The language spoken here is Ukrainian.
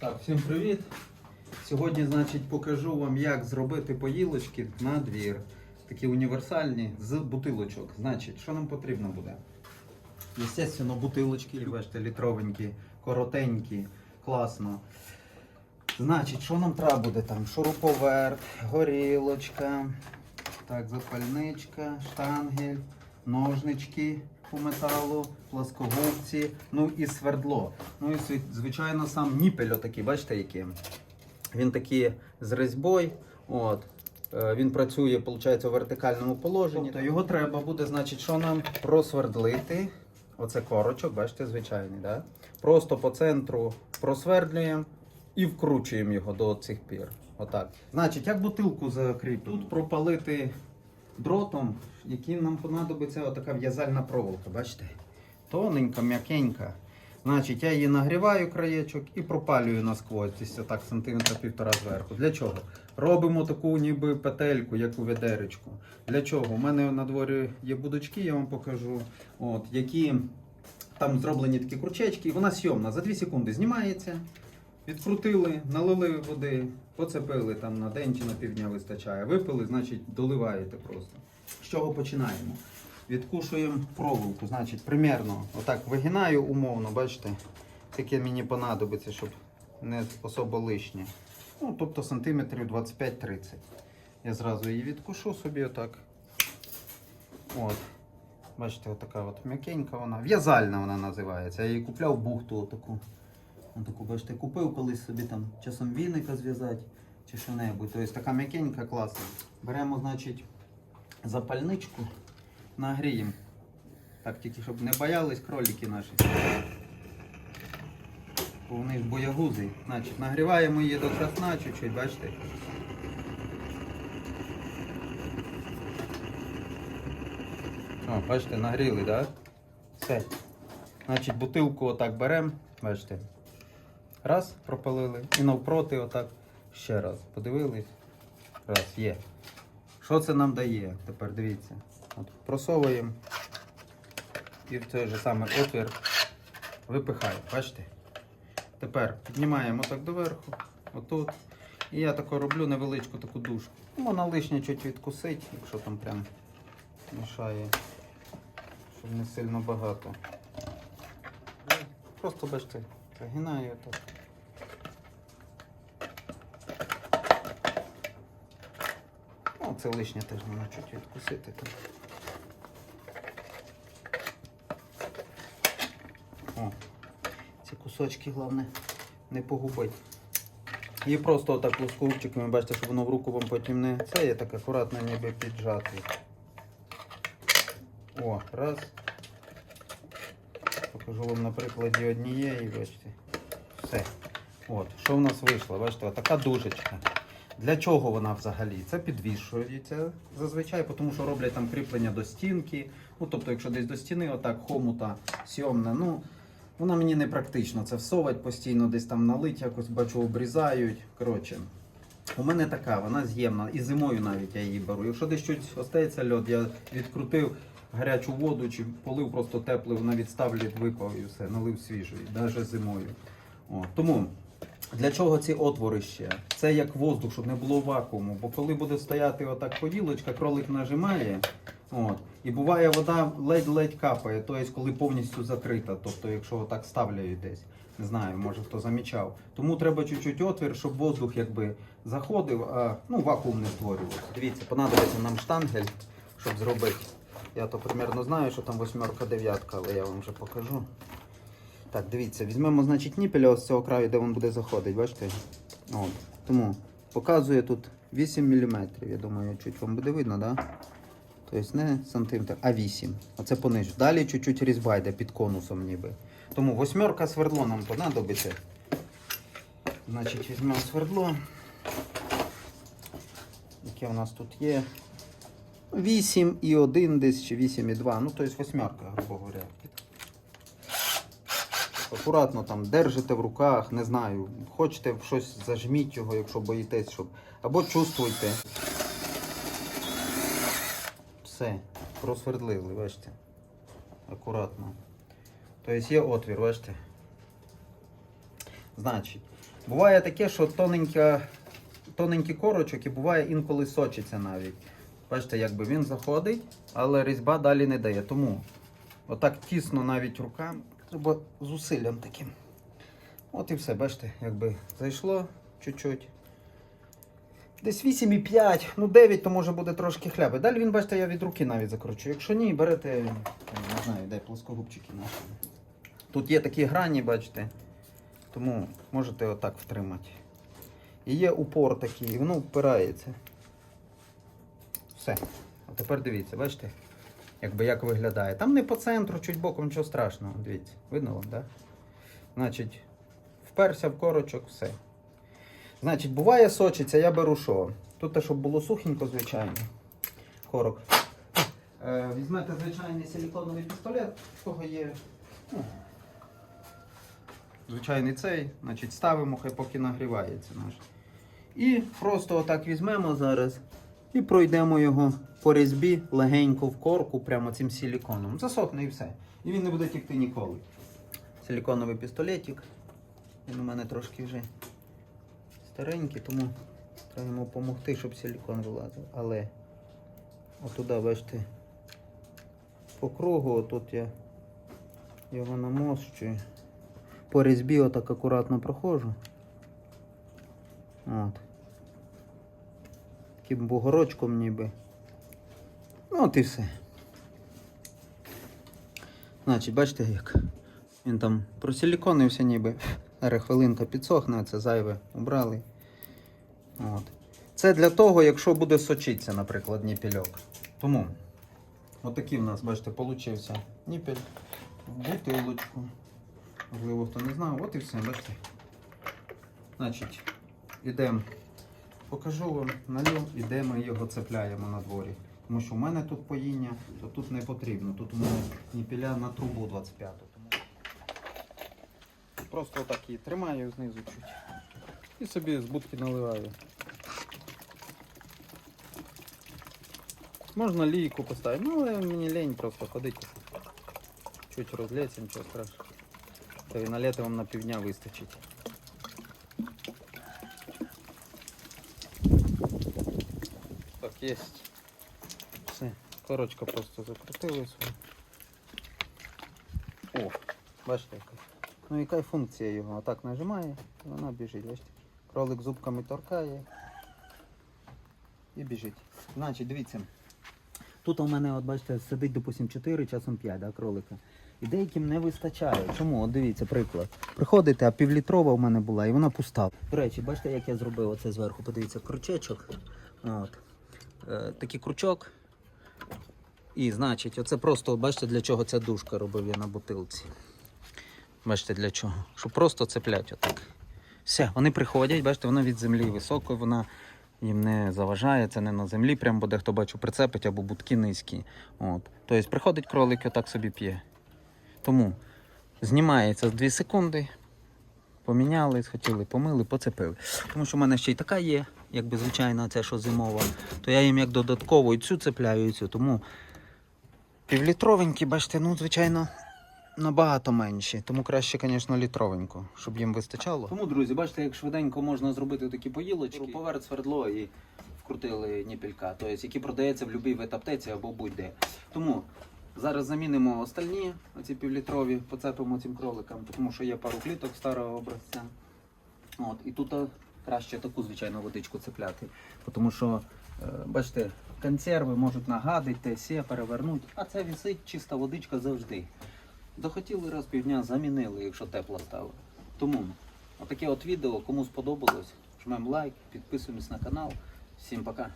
Так, всім привіт! Сьогодні, значить, покажу вам, як зробити поїлочки на двір. Такі універсальні з бутилочок. Значить, що нам потрібно буде? Естественно, бутилочки, бачите, літровенькі, коротенькі, класно. Значить, що нам треба буде там? Шуруповерт, горілочка, так, запальничка, штангель, ножнички по металу, пласкогубці, ну і свердло. Ну і звичайно сам ніпель отакий, бачите який? Він такий з резьбою. От. Е, Він працює, виходить, у вертикальному положенні. То його треба буде, значить, що нам просвердлити. Оце корочок, бачите, звичайний, да? Просто по центру просвердлюємо і вкручуємо його до цих пір. Отак. Значить, як бутилку закріпити? Тут пропалити дротом, яким нам понадобиться отака в'язальна проволока, бачите? Тоненька, м'якенька. Значить, я її нагріваю краєчок і пропалюю насквозь, десь так сантиметра півтора зверху. Для чого? Робимо таку ніби петельку, як у ведеречку. Для чого? У мене на дворі є будочки, я вам покажу, от, які там зроблені такі кручечки, і вона сйомна. За 2 секунди знімається. Відкрутили, налили води, поцепили там на день чи на півдня вистачає. Випили, значить, доливаєте просто. З чого починаємо? Відкушуємо проволоку. Значить, примерно отак вигинаю умовно, бачите, таке мені понадобиться, щоб не особо лишнє. Ну, тобто сантиметрів 25-30. Я зразу її відкушу собі отак. От. Бачите, отака от м'якенька вона. В'язальна вона називається. Я її купляв бухту отаку. Отаку, бачите, купив колись собі там часом віника зв'язати чи що-небудь. Тобто така м'якенька, класна. Беремо, значить, запальничку, нагріємо. Так, тільки щоб не боялись кролики наші. Бо вони ж боягузи. Значить, нагріваємо її до красна чуть-чуть, бачите. О, бачите, нагріли, так? Да? Все. Значить, бутилку отак беремо, бачите. Раз, пропалили. І навпроти отак ще раз. Подивились. Раз, є. Що це нам дає? Тепер дивіться. От просовуємо. І в той же самий отвір випихаємо. Бачите? Тепер піднімаємо так доверху, отут. І я тако роблю невеличку таку дужку. Ну, Вона лишнє чуть відкусить, якщо там прям мішає, щоб не сильно багато. Просто бачите, загинаю так. Це лишнє теж можна чуть відкусити. О, ці кусочки, головне, не погубити. І просто отак лосковчиками, бачите, щоб воно в руку вам потім не це є так акуратно ніби піджати. О, раз. Покажу вам на прикладі однієї, бачите. Все. От, що в нас вийшло? Бачите, така дужечка. Для чого вона взагалі? Це підвішується зазвичай, тому що роблять там кріплення до стінки. Ну, тобто, якщо десь до стіни, отак хомута сьомна, ну вона мені не практично. Це всовать постійно, десь там налить, якось бачу, обрізають. Коротше, у мене така, вона з'ємна. І зимою навіть я її беру. Якщо десь щось остається льод, я відкрутив гарячу воду чи полив просто теплий, вона відставлює, випав і все, налив свіжий, навіть зимою. О, тому для чого ці отвори ще? Це як воздух, щоб не було вакууму. Бо коли буде стояти отак поділочка, кролик нажимає. От, і буває, вода ледь-ледь капає, тобто коли повністю закрита, тобто якщо отак ставляють десь. Не знаю, може хто замічав. Тому треба чуть-чуть отвір, щоб воздух якби заходив, а ну, вакуум не створювався. Дивіться, понадобиться нам штангель, щоб зробити. Я то примерно знаю, що там восьмерка, дев'ятка, але я вам вже покажу. Так, дивіться, візьмемо, значить, ніпеля ось з цього краю, де він буде заходити, бачите? От. Тому показує тут 8 мм. Я думаю, чуть вам буде видно? Да? Тобто не сантиметр, а 8. Оце пониж. Далі чуть-чуть різьба йде під конусом ніби. Тому восьмерка свердло нам понадобиться. Значить, візьмемо свердло. Яке у нас тут є? 8,1 десь чи 8,2. Ну, тобто восьмерка, грубо говоря. Акуратно там держите в руках, не знаю. Хочете щось зажміть його, якщо боїтесь, щоб. Або чувствуйте. Все, просвердлили, бачите. Акуратно. Тобто є отвір, бачите. Значить, Буває таке, що тоненька, тоненький корочок і буває інколи сочиться навіть. Бачите, якби він заходить, але різьба далі не дає. Тому отак тісно навіть руками. Треба зусиллям таким. От і все, бачите, якби зайшло чуть-чуть. Десь 8,5, ну 9, то може буде трошки хляби. Далі він, бачите, я від руки навіть закручу. Якщо ні, берете, не знаю, де плоскогубчики наші. Тут є такі грані, бачите. Тому можете отак втримати. І є упор такий, воно впирається. Все. А тепер дивіться, бачите? Якби як виглядає. Там не по центру, чуть боком, нічого страшного. Дивіться, видно вам? Да? Значить, вперся в корочок, все. Значить, буває сочиться, я беру що? Тут те, щоб було сухенько, звичайно. Корок. Е, візьмете звичайний силіконовий пістолет, в кого є. Ну, звичайний цей, значить, ставимо, хай поки нагрівається наш. І просто отак візьмемо зараз і пройдемо його по різьбі легенько в корку, прямо цим силіконом. Засохне і все. І він не буде тікти ніколи. Силіконовий пістолетик. Він у мене трошки вже старенький, тому треба йому допомогти, щоб силікон вилазив. Але отуда, бачите, по кругу, отут я його намощую. По різьбі отак акуратно проходжу. От. Таким бугорочком ніби. Ну от і все. Значить, бачите як? Він там просиліконився ніби. Зараз хвилинка підсохне, це зайве убрали. От. Це для того, якщо буде сочитися, наприклад, ніпельок. Тому отакий в нас, бачите, получився ніпель в бутилочку. Можливо, хто не знав, от і все, бачите. Значить, ідемо, покажу вам налю, ідемо і його цепляємо на дворі. Тому що в мене тут поїння, то тут не потрібно. Тут у мене ніпіля на трубу 25. Тому просто отак її тримаю знизу чуть. І собі з будки наливаю. Можна лійку поставити, ну але мені лень просто ходити. Чуть розлється, нічого страшного. Та і наліти вам на півдня вистачить. Є. Все, корочка просто закрутили свою. О, бачите яка. Ну яка функція його? Отак нажимає, і вона біжить, бачите. Кролик зубками торкає і біжить. Значить, дивіться. Тут у мене, от бачите, сидить, допустим, 4, часом 5 да, кролика. І деяким не вистачає. Чому? От дивіться, приклад. Приходите, а півлітрова у мене була і вона пуста. До речі, бачите, як я зробив оце зверху, подивіться, крючечок. От. Е, такий крючок. І значить, оце просто, бачите, для чого ця дужка робив я на бутилці. Бачите, для чого? Щоб просто цеплять отак. Все, вони приходять, бачите, вона від землі високо, вона їм не заважає, це не на землі, прям буде хто бачу прицепить або будки низькі. От. Тобто приходить кролик і отак собі п'є. Тому знімається з 2 секунди. Поміняли, схотіли, помили, поцепили. Тому що в мене ще й така є, якби звичайна ця, що зимова, то я їм як додатково і цю цепляю, і цю. Тому півлітровенькі, бачите, ну, звичайно, набагато менші. Тому краще, звісно, літровеньку, щоб їм вистачало. Тому, друзі, бачите, як швиденько можна зробити такі поїлочки. Поверх свердло і вкрутили ніпелька, тобто, які продається в будь-якій ветаптеці або будь-де. Тому зараз замінимо остальні, оці півлітрові, поцепимо цим кроликам, тому що є пару кліток старого образця. От, і тут а, краще таку звичайну водичку цепляти. Тому що, е, бачите, консерви можуть нагадити, сє перевернути, а це вісить чиста водичка завжди. Захотіли раз півдня, замінили, якщо тепло стало. Тому отаке от відео, кому сподобалось, жмемо лайк, підписуємось на канал. Всім пока.